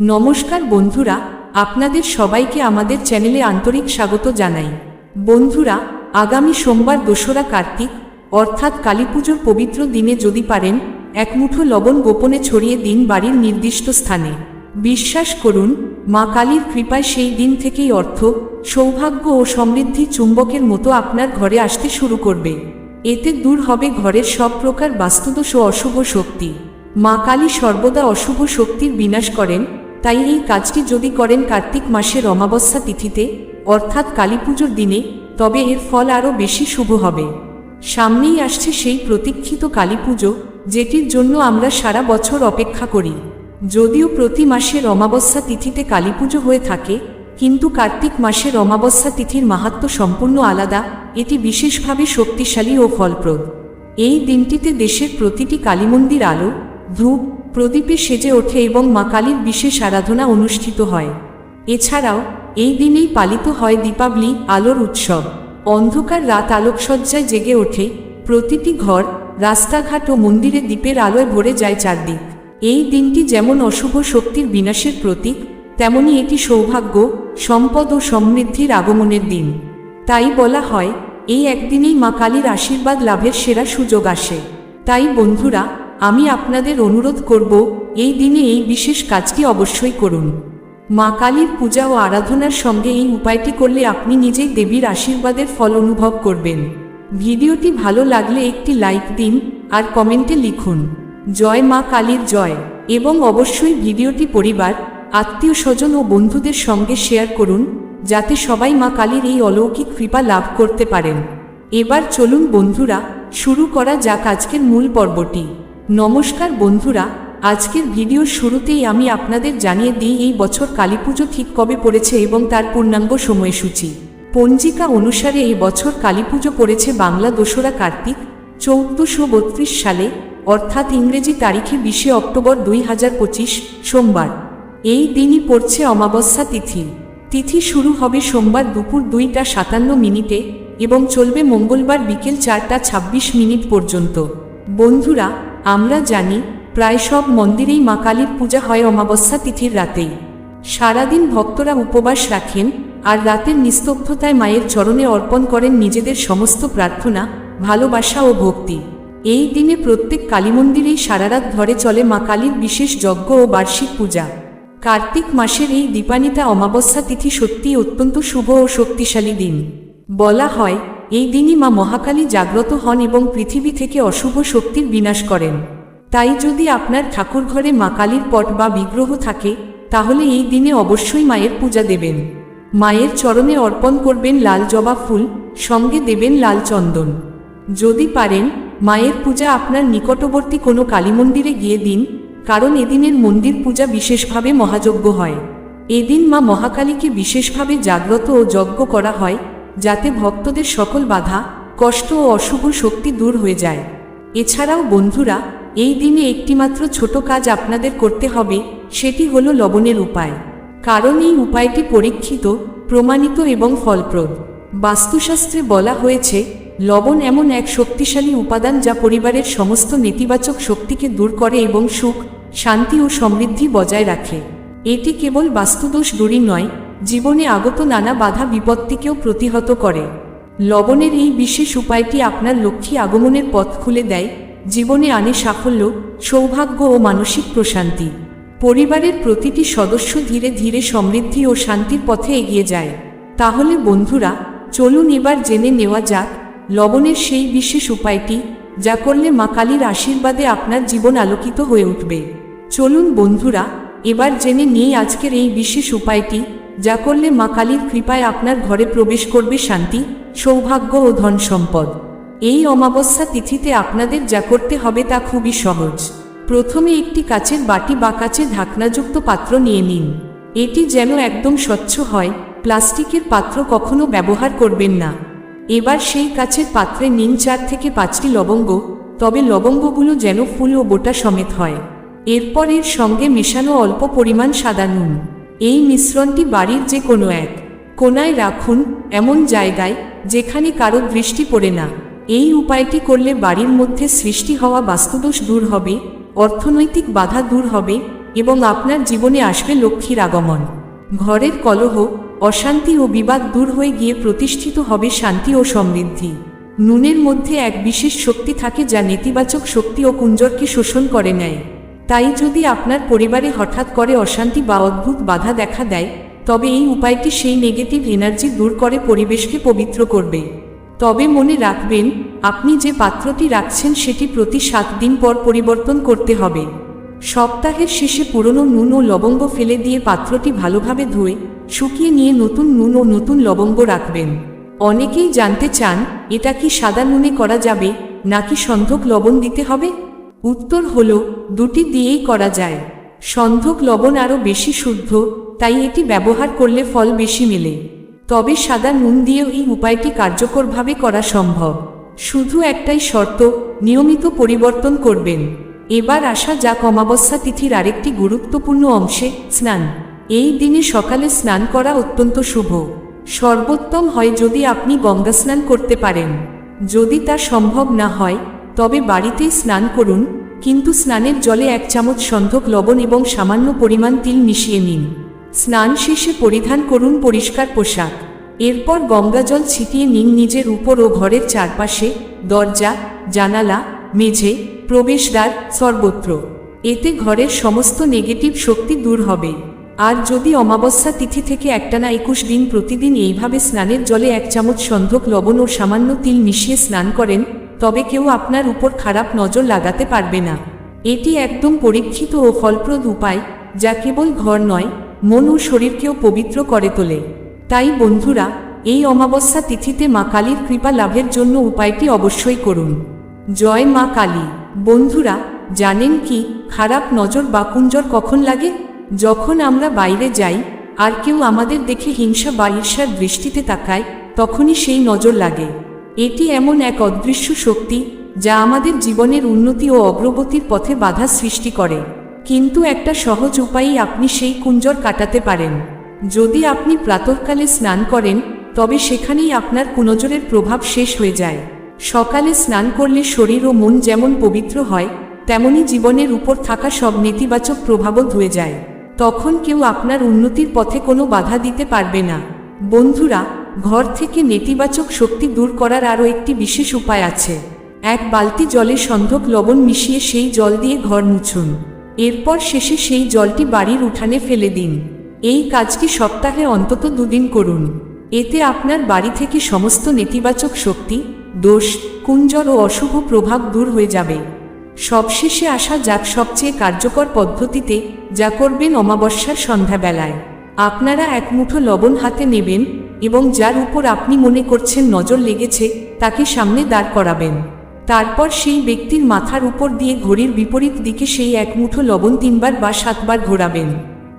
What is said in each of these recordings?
নমস্কার বন্ধুরা, আপনাদের সবাইকে আমাদের চ্যানেলে আন্তরিক স্বাগত জানাই। বন্ধুরা, আগামী সোমবার দোসরা কার্তিক, অর্থাৎ কালীপুজোর পবিত্র দিনে যদি পারেন, এক মুঠো লবণ গোপনে ছড়িয়ে দিন বাড়ির নির্দিষ্ট স্থানে। বিশ্বাস করুন, মা কালীর কৃপায় সেই দিন থেকেই অর্থ, সৌভাগ্য ও সমৃদ্ধি চুম্বকের মতো আপনার ঘরে আসতে শুরু করবে। এতে দূর হবে ঘরের সব প্রকার বাস্তুদোষ ও অশুভ শক্তি। মা কালী সর্বদা অশুভ শক্তির বিনাশ করেন তাই এই কাজটি যদি করেন কার্তিক মাসের অমাবস্যা তিথিতে, অর্থাৎ কালীপুজোর দিনে, তবে এর ফল আরও বেশি শুভ হবে। সামনেই আসছে সেই প্রতীক্ষিত কালীপুজো যেটির জন্য আমরা সারা বছর অপেক্ষা করি। যদিও প্রতি মাসের অমাবস্যা তিথিতে কালীপুজো হয়ে থাকে, কিন্তু কার্তিক মাসের অমাবস্যা তিথির মাহাত্ম্য সম্পূর্ণ আলাদা, এটি বিশেষভাবে শক্তিশালী ও ফলপ্রদ। এই দিনটিতে দেশের প্রতিটি কালীমন্দির আলো ধূপ প্রদীপে সেজে ওঠে এবং মা কালীর বিশেষ আরাধনা অনুষ্ঠিত হয়। এছাড়াও, এই দিনেই পালিত হয় দীপাবলি, আলোর উৎসব। অন্ধকার রাত আলোকসজ্জায় জেগে ওঠে। প্রতিটি ঘর, রাস্তাঘাট ও মন্দিরে দ্বীপের আলোয় ভরে যায় চারদিক। এই দিনটি যেমন অশুভ শক্তির বিনাশের প্রতীক, তেমনি এটি সৌভাগ্য, সম্পদ ও সমৃদ্ধির আগমনের দিন। তাই বলা হয়, এই একদিনেই মা কালীর আশীর্বাদ লাভের সেরা সুযোগ আসে। তাই বন্ধুরা আমি আপনাদের অনুরোধ করব, এই দিনে এই বিশেষ কাজটি অবশ্যই করুন। মা কালীর পূজা ও আরাধনার সঙ্গে এই উপায়টি করলে আপনি নিজেই দেবীর আশীর্বাদের ফল অনুভব করবেন। ভিডিওটি ভালো লাগলে একটি লাইক দিন, আর কমেন্টে লিখুন, জয় মা কালীর জয় এবং অবশ্যই ভিডিওটি পরিবার, আত্মীয় স্বজন ও বন্ধুদের সঙ্গে শেয়ার করুন, যাতে সবাই মা কালীর এই অলৌকিক কৃপা লাভ করতে পারেন। এবার চলুন বন্ধুরা, শুরু করা যাক আজকের মূল পর্বটি। নমস্কার বন্ধুরা, আজকের ভিডিওর শুরুতেই আমি আপনাদের জানিয়ে দিই এই বছর কালীপুজো ঠিক কবে পড়েছে এবং তার পূর্ণাঙ্গ সময়সূচি। পঞ্জিকা অনুসারে এই বছর কালীপুজো পড়েছে বাংলা দোসরা কার্তিক, চৌদ্দশো বত্রিশ সালে, অর্থাৎ ইংরেজি তারিখে বিশে অক্টোবর দুই হাজার পঁচিশ, সোমবার। এই দিনই পড়ছে অমাবস্যা তিথি। তিথি শুরু হবে সোমবার দুপুর দুইটা সাতান্ন মিনিটে এবং চলবে মঙ্গলবার বিকেল চারটা ছাব্বিশ মিনিট পর্যন্ত। বন্ধুরা আমরা জানি, প্রায় সব মন্দিরেই মা কালীর পূজা হয় অমাবস্যা তিথির রাতেই। সারাদিন ভক্তরা উপবাস রাখেন আর রাতের নিস্তব্ধতায় মায়ের চরণে অর্পণ করেন নিজেদের সমস্ত প্রার্থনা, ভালোবাসা ও ভক্তি। এই দিনে প্রত্যেক কালী মন্দিরেই সারারাত ধরে চলে মা কালীর বিশেষ যজ্ঞ ও বার্ষিক পূজা। কার্তিক মাসের এই দীপানিতা অমাবস্যা তিথি সত্যিই অত্যন্ত শুভ ও শক্তিশালী দিন। বলা হয় এই দিনই মা মহাকালী জাগ্রত হন এবং পৃথিবী থেকে অশুভ শক্তির বিনাশ করেন। তাই যদি আপনার ঠাকুরঘরে মা কালীর পট বা বিগ্রহ থাকে, তাহলে এই দিনে অবশ্যই মায়ের পূজা দেবেন। মায়ের চরণে অর্পণ করবেন লাল জবা ফুল, সঙ্গে দেবেন লাল চন্দন। যদি পারেন, মায়ের পূজা আপনার নিকটবর্তী কোনো কালী মন্দিরে গিয়ে দিন, কারণ এদিনের মন্দির পূজা বিশেষভাবে মহাযজ্ঞ হয়। এদিন মা মহাকালীকে বিশেষভাবে জাগ্রত ও যজ্ঞ করা হয় যাতে ভক্তদের সকল বাধা, কষ্ট ও অশুভ শক্তি দূর হয়ে যায়। এছাড়াও বন্ধুরা, এই দিনে একটিমাত্র ছোট কাজ আপনাদের করতে হবে, সেটি হলো লবণের উপায়। কারণ এই উপায়টি পরীক্ষিত, প্রমাণিত এবং ফলপ্রদ। বাস্তুশাস্ত্রে বলা হয়েছে, লবণ এমন এক শক্তিশালী উপাদান যা পরিবারের সমস্ত নেতিবাচক শক্তিকে দূর করে এবং সুখ, শান্তি ও সমৃদ্ধি বজায় রাখে। এটি কেবল বাস্তুদোষ দূরই নয় জীবনে আগত নানা বাধা বিপত্তিকেও প্রতিহত করে। লবণের এই বিশেষ উপায়টি আপনার লক্ষ্মী আগমনের পথ খুলে দেয়, জীবনে আনে সাফল্য, সৌভাগ্য ও মানসিক প্রশান্তি। পরিবারের প্রতিটি সদস্য ধীরে ধীরে সমৃদ্ধি ও শান্তির পথে এগিয়ে যায়। তাহলে বন্ধুরা, চলুন এবার জেনে নেওয়া যাক, লবণের সেই বিশেষ উপায়টি, যা করলে মা কালীর আশীর্বাদে আপনার জীবন আলোকিত হয়ে উঠবে। চলুন বন্ধুরা, এবার জেনে নিই আজকের এই বিশেষ উপায়টি যা করলে মা কালীর কৃপায় আপনার ঘরে প্রবেশ করবে শান্তি, সৌভাগ্য ও ধন সম্পদ। এই অমাবস্যা তিথিতে আপনাদের যা করতে হবে তা খুবই সহজ। প্রথমে একটি কাচের বাটি বা কাচে ঢাকনাযুক্ত পাত্র নিয়ে নিন। এটি যেন একদম স্বচ্ছ হয়, প্লাস্টিকের পাত্র কখনো ব্যবহার করবেন না। এবার সেই কাচের পাত্রে নিন চার থেকে পাঁচটি লবঙ্গ, তবে লবঙ্গগুলো যেন ফুল ও বোটা সমেত হয়। এরপর এর সঙ্গে মেশানো অল্প পরিমাণ সাদা নুন। এই মিশ্রণটি বাড়ির যে কোনো এক কোনায় রাখুন এমন জায়গায় যেখানে কারও দৃষ্টি পড়ে না। এই উপায়টি করলে বাড়ির মধ্যে সৃষ্টি হওয়া বাস্তুদোষ দূর হবে, অর্থনৈতিক বাধা দূর হবে এবং আপনার জীবনে আসবে লক্ষ্মীর আগমন। ঘরের কলহ, অশান্তি ও বিবাদ দূর হয়ে গিয়ে প্রতিষ্ঠিত হবে শান্তি ও সমৃদ্ধি। নুনের মধ্যে এক বিশেষ শক্তি থাকে যা নেতিবাচক শক্তি ও কুঞ্জরকে শোষণ করে নেয়। তাই যদি আপনার পরিবারে হঠাৎ করে অশান্তি বা অদ্ভুত বাধা দেখা দেয়, তবে এই উপায়টি সেই নেগেটিভ এনার্জি দূর করে পরিবেশকে পবিত্র করবে। তবে মনে রাখবেন, আপনি যে পাত্রটি রাখছেন সেটি প্রতি সাত দিন পর পরিবর্তন করতে হবে। সপ্তাহের শেষে পুরনো নুন ও লবঙ্গ ফেলে দিয়ে পাত্রটি ভালোভাবে ধুয়ে, শুকিয়ে নিয়ে নতুন নুন ও নতুন লবঙ্গ রাখবেন। অনেকেই জানতে চান, এটা কি সাদা নুনে করা যাবে, নাকি সন্ধক লবণ দিতে হবে? উত্তর হল, দুটি দিয়েই করা যায়। সন্ধক লবণ আরও বেশি শুদ্ধ, তাই এটি ব্যবহার করলে ফল বেশি মেলে। তবে সাদা নুন দিয়েও এই উপায়টি কার্যকরভাবে করা সম্ভব। শুধু একটাই শর্ত, নিয়মিত পরিবর্তন করবেন। এবার আসা যা অমাবস্যা তিথির আরেকটি গুরুত্বপূর্ণ অংশে, স্নান। এই দিনে সকালে স্নান করা অত্যন্ত শুভ। সর্বোত্তম হয় যদি আপনি গঙ্গা স্নান করতে পারেন। যদি তা সম্ভব না হয় তবে বাড়িতেই স্নান করুন, কিন্তু স্নানের জলে এক চামচ সন্ধক লবণ এবং সামান্য পরিমাণ তিল মিশিয়ে নিন। স্নান শেষে পরিধান করুন পরিষ্কার পোশাক। এরপর গঙ্গাজল ছিটিয়ে নিন নিজের উপর ও ঘরের চারপাশে, দরজা, জানালা, মেঝে, প্রবেশদ্বার, সর্বত্র। এতে ঘরের সমস্ত নেগেটিভ শক্তি দূর হবে। আর যদি অমাবস্যা তিথি থেকে একটানা একুশ দিন প্রতিদিন এইভাবে স্নানের জলে এক চামচ সন্ধক লবণ ও সামান্য তিল মিশিয়ে স্নান করেন তবে কেউ আপনার উপর খারাপ নজর লাগাতে পারবে না। এটি একদম পরীক্ষিত ও ফলপ্রদ উপায়, যা কেবল ঘর নয়, মন ও শরীরকেও পবিত্র করে তোলে। তাই বন্ধুরা, এই অমাবস্যা তিথিতে মা কালীর কৃপা লাভের জন্য উপায়টি অবশ্যই করুন। জয় মা কালী। বন্ধুরা, জানেন কি, খারাপ নজর বা কুঞ্জর কখন লাগে? যখন আমরা বাইরে যাই, আর কেউ আমাদের দেখে হিংসা বা ঈর্ষার দৃষ্টিতে তাকায়, তখনই সেই নজর লাগে। এটি এমন এক অদৃশ্য শক্তি যা আমাদের জীবনের উন্নতি ও অগ্রগতির পথে বাধা সৃষ্টি করে। কিন্তু একটা সহজ উপায়েই আপনি সেই কুঞ্জর কাটাতে পারেন। যদি আপনি প্রাতঃকালে স্নান করেন, তবে সেখানেই আপনার কুনজরের প্রভাব শেষ হয়ে যায়। সকালে স্নান করলে শরীর ও মন যেমন পবিত্র হয়, তেমনি জীবনের উপর থাকা সব নেতিবাচক প্রভাবও ধুয়ে যায়। তখন কেউ আপনার উন্নতির পথে কোনো বাধা দিতে পারবে না। বন্ধুরা ঘর থেকে নেতিবাচক শক্তি দূর করার আরও একটি বিশেষ উপায় আছে। এক বালতি জলে সন্ধক লবণ মিশিয়ে সেই জল দিয়ে ঘর মুছুন। এরপর শেষে সেই জলটি বাড়ির উঠানে ফেলে দিন। এই কাজটি সপ্তাহে অন্তত দুদিন করুন। এতে আপনার বাড়ি থেকে সমস্ত নেতিবাচক শক্তি, দোষ কুঞ্জর ও অশুভ প্রভাব দূর হয়ে যাবে। সবশেষে আসা যাক সবচেয়ে কার্যকর পদ্ধতিতে যা করবেন অমাবস্যার সন্ধ্যাবেলায়। আপনারা এক মুঠো লবণ হাতে নেবেন এবং যার উপর আপনি মনে করছেন নজর লেগেছে, তাকে সামনে দাঁড় করাবেন। তারপর সেই ব্যক্তির মাথার উপর দিয়ে ঘড়ির বিপরীত দিকে সেই এক মুঠো লবণ তিনবার বা সাতবার ঘোরাবেন।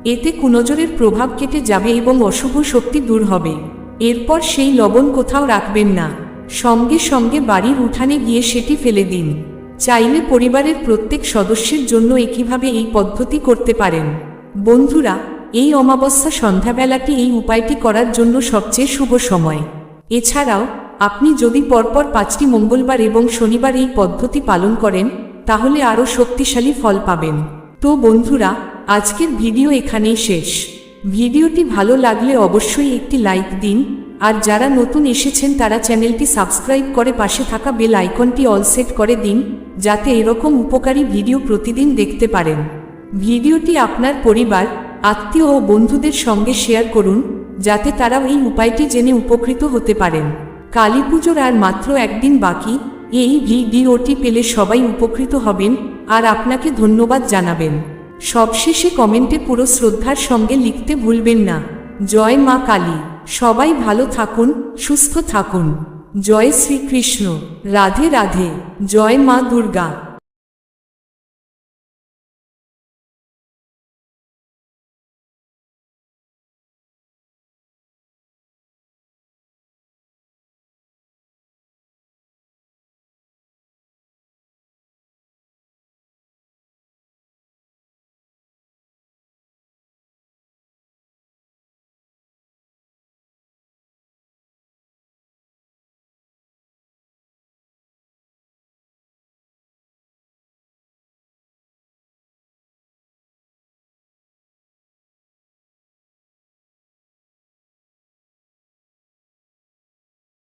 এতে কুনজরের প্রভাব কেটে যাবে এবং অশুভ শক্তি দূর হবে। এরপর সেই লবণ কোথাও রাখবেন না। সঙ্গে সঙ্গে বাড়ির উঠানে গিয়ে সেটি ফেলে দিন। চাইলে পরিবারের প্রত্যেক সদস্যের জন্য একইভাবে এই পদ্ধতি করতে পারেন? বন্ধুরা এই অমাবস্যা সন্ধ্যাবেলাটি এই উপায়টি করার জন্য সবচেয়ে শুভ সময়। এছাড়াও, আপনি যদি পরপর পাঁচটি মঙ্গলবার এবং শনিবার এই পদ্ধতি পালন করেন, তাহলে আরও শক্তিশালী ফল পাবেন। তো বন্ধুরা, আজকের ভিডিও এখানেই শেষ। ভিডিওটি ভালো লাগলে অবশ্যই একটি লাইক দিন, আর যারা নতুন এসেছেন তারা চ্যানেলটি সাবস্ক্রাইব করে পাশে থাকা বেল আইকনটি অল সেট করে দিন, যাতে এরকম উপকারী ভিডিও প্রতিদিন দেখতে পারেন। ভিডিওটি আপনার পরিবার আত্মীয় ও বন্ধুদের সঙ্গে শেয়ার করুন, যাতে তারাও এই উপায়টি জেনে উপকৃত হতে পারেন। কালী পুজোর আর মাত্র একদিন বাকি, এই ভিডিওটি পেলে সবাই উপকৃত হবেন, আর আপনাকে ধন্যবাদ জানাবেন। সবশেষে কমেন্টে পুরো শ্রদ্ধার সঙ্গে লিখতে ভুলবেন না। জয় মা কালী। সবাই ভালো থাকুন, সুস্থ থাকুন। জয় শ্রীকৃষ্ণ। রাধে রাধে। জয় মা দুর্গা।